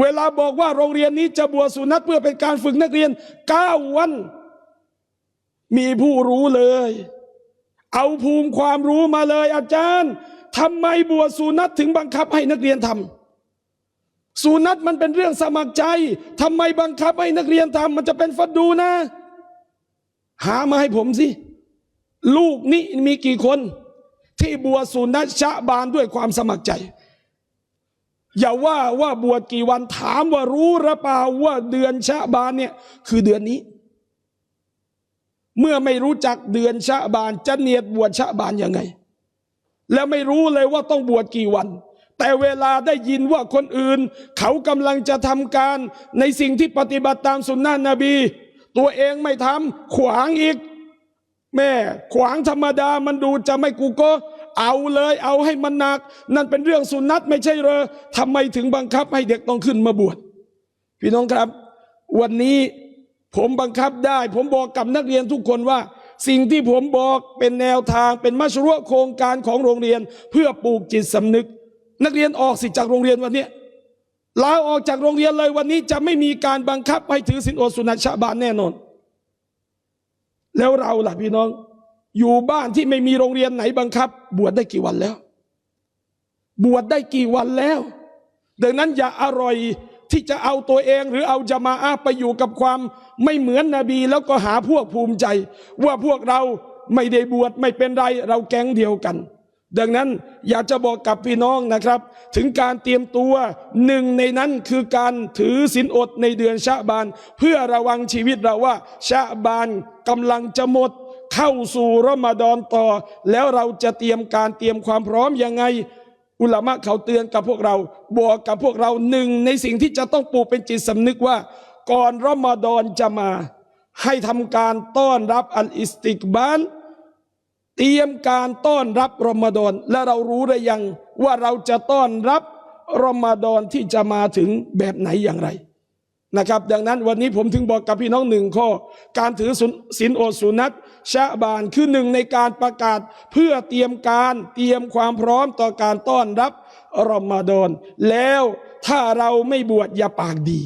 เวลาบอกว่าโรงเรียนนี้จะบวชสุนัตเพื่อเป็นการฝึกนักเรียนเก้าวัน มีผู้รู้เลย เอาภูมิความรู้มาเลย อาจารย์ทำไมบวชสุนัตถึงบังคับให้นักเรียนทำสุนัตมันเป็นเรื่องสมัครใจทำไมบังคับให้นักเรียนทำมันจะเป็นฟัดดูนะ หามาให้ผมสิ ลูกนี่มีกี่คน ที่บวชสุนัตชะบานด้วยความสมัครใจ อย่าว่าว่าบวชกี่วันถามว่ารู้หรือเปล่าว่าเดือนชะบานเนี่ยคือเดือนนี้ เมื่อไม่รู้จักเดือนชะบานจะเนียดบวชชะบานยังไง แล้วไม่รู้เลยว่าต้องบวชกี่วัน แต่เวลาได้ยินว่าคนอื่น เขากำลังจะทำการในสิ่งที่ปฏิบัติตามสุนนะนบี ตัวเองไม่ทำขวางอีก แม่ขวางธรรมดามันดูจะไม่กูก็ เอาเลยเอาให้มันหนัก นั่นเป็นเรื่องสุนัตไม่ใช่เหรอทำไมถึงบังคับให้เด็กต้องขึ้นมาบวชพี่น้องครับ วันนี้ผมบังคับได้ ผมบอกกับนักเรียนทุกคนว่า สิ่งที่ผมบอกเป็นแนวทางเป็นมัชรุโครงการของโรงเรียน เพื่อปลูกจิตสำนึก นักเรียนออกสิจากโรงเรียนวันนี้ลาออกจากโรงเรียนเลยวันนี้จะไม่มีการบังคับให้ถือศีลอดสุนัตชะบานแน่นอน แล้วเราล่ะพี่น้อง อยู่บ้านที่ไม่มีโรงเรียนไหนบังคับ บวชได้กี่วันแล้ว บวชได้กี่วันแล้ว ดังนั้นอย่าอร่อยที่จะเอาตัวเองหรือเอาจะมาอาไปอยู่กับความไม่เหมือนนบี แล้วก็หาพวกภูมิใจ ว่าพวกเราไม่ได้บวชไม่เป็นไรเราแก๊งเดียวกัน ดังนั้นอยากจะบอกกับพี่น้องนะครับ ถึงการเตรียมตัวหนึ่งในนั้นคือการถือศีลอดในเดือนชะบาน เพื่อระวังชีวิตเราว่าชะบานกำลังจะหมด เข้าสู่รอมฎอนต่อ แล้วเราจะเตรียมการเตรียมความพร้อมยังไง อุลามะเขาเตือนกับพวกเราบอกกับพวกเราหนึ่งในสิ่งที่จะต้องปลูกเป็นจิตสำนึกว่า ก่อนรอมฎอนจะมา ให้ทำการต้อนรับอัลอิสติกบานเตรียมการต้อนรับรอมฎอนและเรารู้ได้ยังว่าเราจะต้อนรับรอมฎอนที่จะมาถึงแบบไหนอย่างไรนะครับ ดังนั้นวันนี้ผมถึงบอกกับพี่น้องหนึ่งข้อ การถือศีลอดสุนัต ชะบานคือหนึ่งในการประกาศเพื่อเตรียมการเตรียมความพร้อมต่อการต้อนรับรอมฎอนแล้วถ้าเราไม่บวชอย่าปากดี